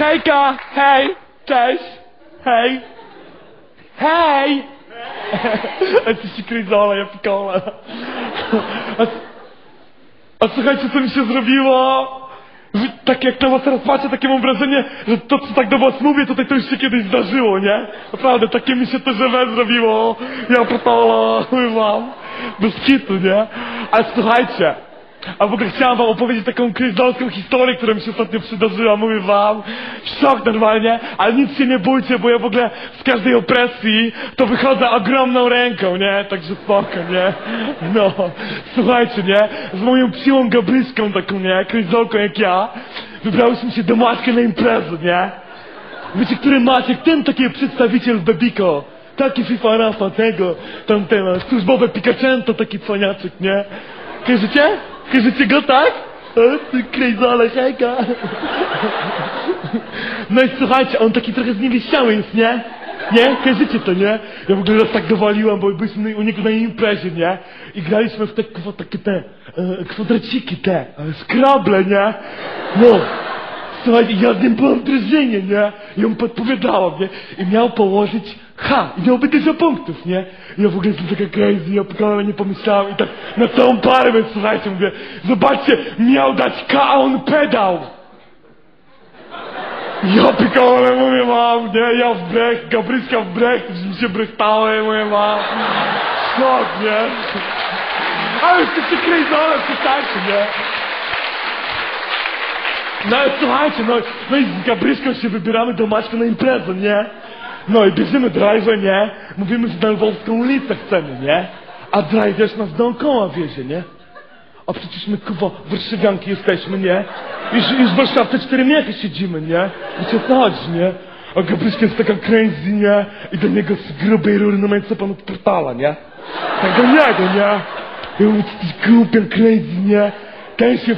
Hejka, hej, cześć, hej, hej! A ty się kryzola, ja pikola. A, słuchajcie, co mi się zrobiło? Tak jak na was teraz patrzę, takie mam wrażenie, że to, co tak do was mówię, tutaj to już się kiedyś zdarzyło, nie? Naprawdę, takie mi się to żywe zrobiło. Ja pikola, wam. Bez kitu, nie? Ale słuchajcie, a w ogóle chciałam wam opowiedzieć taką kryzdolską historię, która mi się ostatnio przydarzyła, mówię wam. Szok normalnie, ale nic się nie bójcie, bo ja w ogóle z każdej opresji to wychodzę ogromną ręką, nie? Także spoko, nie? No, słuchajcie, nie? Z moją psiłą gabryską taką, nie? Kryzdolką jak ja, wybrałyśmy się do matki na imprezę, nie? Wiecie, który Maciek? Ten taki przedstawiciel w Bebiko. Taki FIFA Rafa tego, tamtego, służbowe Pikacento, taki cwaniaczek, nie? Kojarzycie? Kojarzycie go, tak? O, ty krejzole, hejka. No i słuchajcie, on taki trochę zniewieściały jest, nie? Nie? Kojarzycie to, nie? Ja w ogóle raz tak dowaliłem, bo byliśmy u niego na imprezie, nie? I graliśmy w te, kwa- takie te, e, kwadraciki te, e, skrable, nie? No. Słuchaj, ja z nim byłem w drużynie, nie? I on podpowiadał, nie? I miał położyć H, i miałby dużo punktów, nie? I ja w ogóle jestem taka crazy, ja pokolenie nie pomyślałem i tak na całą parę, więc słuchajcie, mówię, zobaczcie, miał dać K, a on pedał! Ja pikałem, mówię mam, nie? Ja w brech, Gabryska w brech, już mi się brechtały, mówię mam. Szok, nie? Ale jesteście crazole, przestańcie, nie? No słuchajcie, no, no i z Gabryską się wybieramy do Maćka na imprezę, nie? No i bierzemy driver, nie? Mówimy, że na Lwowską ulicę chcemy, nie? A driver nas dookoła wiezie, nie? A przecież my, kurwa, warszawianki jesteśmy, nie? Już, już w Warszawce cztery miechy siedzimy, nie? Wiecie co chodzi, nie? A Gabryśka jest taka crazy, nie? I do niego z grubej rury no co pan od portala, nie? Tak do niego, nie? I on głupian, crazy, nie? Ten się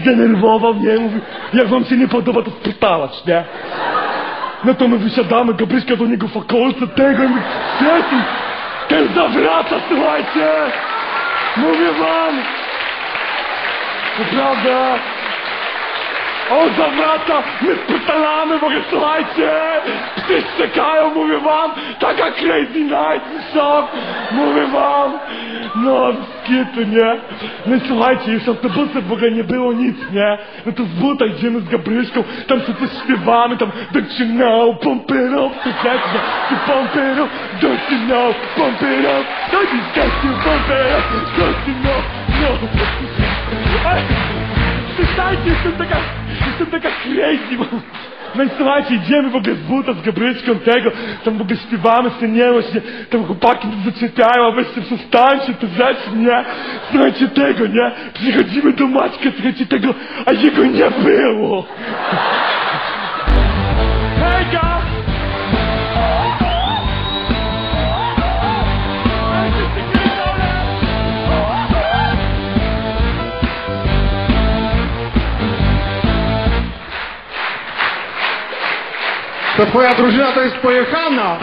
zdenerwował, nie? Mówi, jak wam się nie podoba, to spytalać, nie? No to my wysiadamy, Gabryśka do niego fakolce tego i mówi, Jezu, ten zawraca, słuchajcie! Mówię wam! Naprawdę! On zawraca, my spytalamy, w ogóle słuchajcie! Psy czekają, mówię wam! Taka crazy night, szok! Mówię wam! No, skiety, nie? No słuchajcie, już autobusem w ogóle nie było nic, nie? No to z buta idziemy z Gabryszką, tam sobie coś śpiewamy, tam don't you know, pump it up, to get you, to pump it up, don't you know, pump it up, don't you you, pump it up, don't you know, no. Ej, Przestańcie, jestem taka, jestem taka crazy, bo... No słuchajcie, idziemy w ogóle z buta, z Gabryczką tego, tam w ogóle śpiewamy, sceniemy właśnie, tam chłopaki nas zaczepiają, a weźcie przestańcie te rzeczy, nie? Słuchajcie tego, nie? Przychodzimy do Maćka, słuchajcie tego, a jego nie było! To twoja drużyna to jest pojechana.